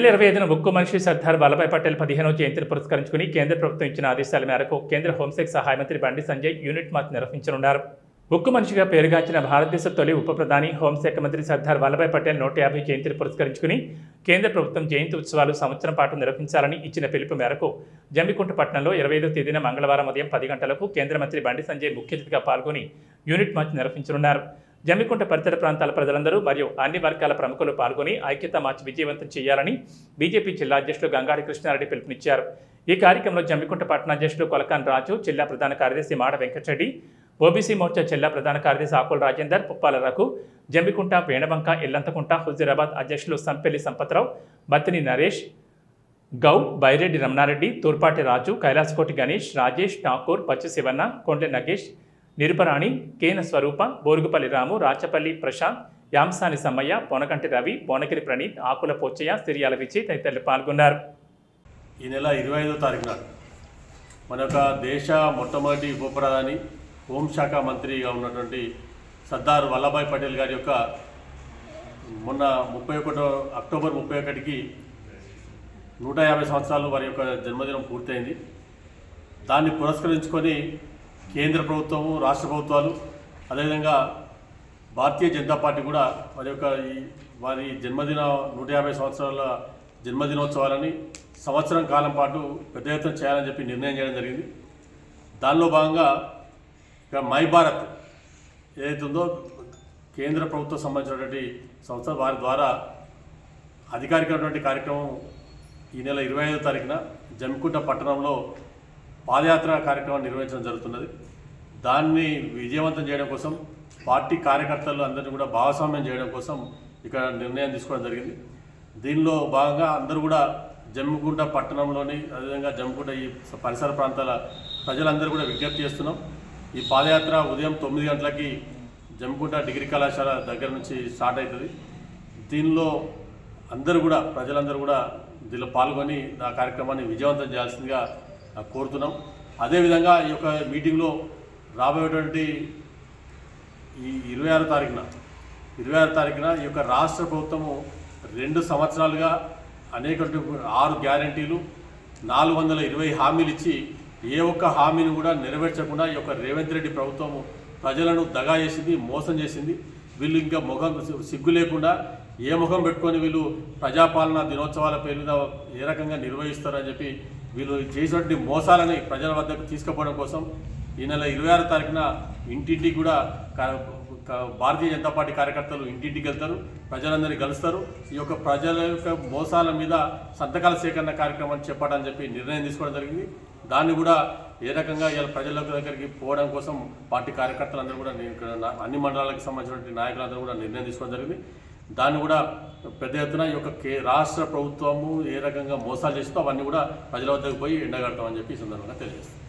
నెల ఇరవై ఐదున ఉక్కు మనిషి సర్దార్ వల్లభాయ్ పటేల్ పదిహేనవ జయంతిని పురస్కరించుకుని కేంద్ర ప్రభుత్వం ఇచ్చిన ఆదేశాల మేరకు కేంద్ర హోంశాఖ సహాయ మంత్రి బండి సంజయ్ యూనిట్ మార్చ్ నిర్వహించనున్నారు. ఉక్కు మనిషిగా పేరుగాంచిన భారతదేశ తొలి ఉప ప్రధాని హోంశాఖ మంత్రి సర్దార్ వల్లభాయ్ పటేల్ నూట యాభై జయంతిని పురస్కరించుకుని కేంద్ర ప్రభుత్వం జయంతి ఉత్సవాలు సంవత్సరం పాటు నిర్వహించాలని ఇచ్చిన పిలుపు మేరకు జమ్మికుంట పట్టణంలో ఇరవై ఐదో తేదీన మంగళవారం ఉదయం పది గంటలకు కేంద్ర మంత్రి బండి సంజయ్ ముఖ్య అతిథిగా పాల్గొని యూనిట్ మార్చ్ నిర్వహించనున్నారు. జమ్మికుంట పరిసర ప్రాంతాల ప్రజలందరూ మరియు అన్ని వర్గాల ప్రముఖులు పాల్గొని ఐక్యత మార్చి విజయవంతం చేయాలని బీజేపీ జిల్లా అధ్యక్షులు గంగాడి కృష్ణారెడ్డి పిలుపునిచ్చారు. ఈ కార్యక్రమంలో జమ్మికుంట పట్టణ అధ్యక్షులు కొలకాన్ రాజు జిల్లా ప్రధాన కార్యదర్శి మాడ వెంకటరెడ్డి ఓబీసీ మోర్చా జిల్లా ప్రధాన కార్యదర్శి ఆకుల రాజేందర్ పుప్పాల రఘు జమ్మికుంట వేణవంక ఇల్లంతకుంట హుజీరాబాద్ అధ్యక్షులు సంపెల్లి సంపత్రావు బత్తిని నరేష్ గౌ బైరెడ్డి రమణారెడ్డి తూర్పాటి రాజు కైలాసకోటి గణేష్ రాజేష్ ఠాకూర్ పచ్చి శివన్న కొండె నగేష్ నిరుపరాణి కేన స్వరూప బోరుగుపల్లి రాము రాచపల్లి ప్రశాంత్ యాంసాని సమ్మయ్య పొనకంటి రవి బోనగిరి ప్రణీత్ ఆకుల పోచయ్య సిరియాల విజయ్ తదితరులు పాల్గొన్నారు. ఈ నెల ఇరవై ఐదో తారీఖున మన యొక్క దేశ మొట్టమొదటి ఉప ప్రధాని హోంశాఖ మంత్రిగా ఉన్నటువంటి సర్దార్ వల్లభాయ్ పటేల్ గారి యొక్క మొన్న ముప్పై ఒకటో అక్టోబర్ ముప్పై ఒకటికి నూట యాభై సంవత్సరాలు వారి యొక్క జన్మదినం పూర్తయింది. దాన్ని పురస్కరించుకొని కేంద్ర ప్రభుత్వము రాష్ట్ర ప్రభుత్వాలు అదేవిధంగా భారతీయ జనతా పార్టీ కూడా వారి యొక్క ఈ వారి జన్మదిన నూట యాభై సంవత్సరాల జన్మదినోత్సవాలని సంవత్సరం కాలం పాటు పెద్ద ఎత్తున చేయాలని చెప్పి నిర్ణయం చేయడం జరిగింది. దానిలో భాగంగా ఇక మై భారత్ ఏదైతే ఉందో కేంద్ర ప్రభుత్వం సంబంధించినటువంటి సంస్థ వారి ద్వారా అధికారికమైనటువంటి కార్యక్రమం ఈ నెల ఇరవై ఐదో తారీఖున జమ్మికుంట పట్టణంలో పాదయాత్ర కార్యక్రమం నిర్వహించడం జరుగుతున్నది. దాన్ని విజయవంతం చేయడం కోసం పార్టీ కార్యకర్తలు అందరినీ కూడా భాగస్వామ్యం చేయడం కోసం ఇక్కడ నిర్ణయం తీసుకోవడం జరిగింది. దీనిలో భాగంగా అందరూ కూడా జమ్మిగుంట పట్టణంలోని అదేవిధంగా జమ్మిగుంట ఈ పరిసర ప్రాంతాల ప్రజలందరూ కూడా విజ్ఞప్తి చేస్తున్నాం. ఈ పాదయాత్ర ఉదయం తొమ్మిది గంటలకి జమ్మిగుంట డిగ్రీ కళాశాల దగ్గర నుంచి స్టార్ట్ అవుతుంది. దీనిలో అందరూ కూడా ప్రజలందరూ కూడా దీనిలో పాల్గొని ఆ కార్యక్రమాన్ని విజయవంతం చేయాల్సిందిగా కోరుతున్నాం. అదేవిధంగా ఈ యొక్క మీటింగ్లో రాబోయేటువంటి ఈ ఇరవై ఆరో తారీఖున ఇరవై ఆరో తారీఖున ఈ యొక్క రాష్ట్ర ప్రభుత్వము రెండు సంవత్సరాలుగా అనేక ఆరు గ్యారంటీలు నాలుగు వందల ఇరవై హామీలు ఇచ్చి ఏ ఒక్క హామీని కూడా నెరవేర్చకుండా ఈ యొక్క రేవంత్ రెడ్డి ప్రభుత్వము ప్రజలను దగా చేసింది మోసం చేసింది. వీళ్ళు ఇంకా ముఖం సిగ్గు లేకుండా ఏ ముఖం పెట్టుకొని వీళ్ళు ప్రజాపాలన దినోత్సవాల పేరు మీద ఏ రకంగా నిర్వహిస్తారని చెప్పి వీళ్ళు చేసినటువంటి మోసాలని ప్రజల వద్దకు తీసుకుపోవడం కోసం ఈ నెల ఇరవై ఆరో తారీఖున ఇంటింటికి కూడా భారతీయ జనతా పార్టీ కార్యకర్తలు ఇంటింటికి వెళ్తారు ప్రజలందరినీ కలుస్తారు. ఈ యొక్క ప్రజల యొక్క మోసాల మీద సంతకాల సేకరణ కార్యక్రమాన్ని చెప్పాలని చెప్పి నిర్ణయం తీసుకోవడం జరిగింది. దాన్ని కూడా ఏ రకంగా ఇలా ప్రజల దగ్గరికి పోవడం కోసం పార్టీ కార్యకర్తలందరూ కూడా నేను ఇక్కడ అన్ని మండలాలకు సంబంధించినటువంటి నాయకులందరూ కూడా నిర్ణయం తీసుకోవడం జరిగింది. దాన్ని కూడా పెద్ద ఎత్తున ఈ యొక్క కే రాష్ట్ర ప్రభుత్వము ఏ రకంగా మోసాలు చేస్తుందో అవన్నీ కూడా ప్రజల వద్దకు పోయి ఎండగడతామని చెప్పి ఈ సందర్భంగా తెలియజేస్తాం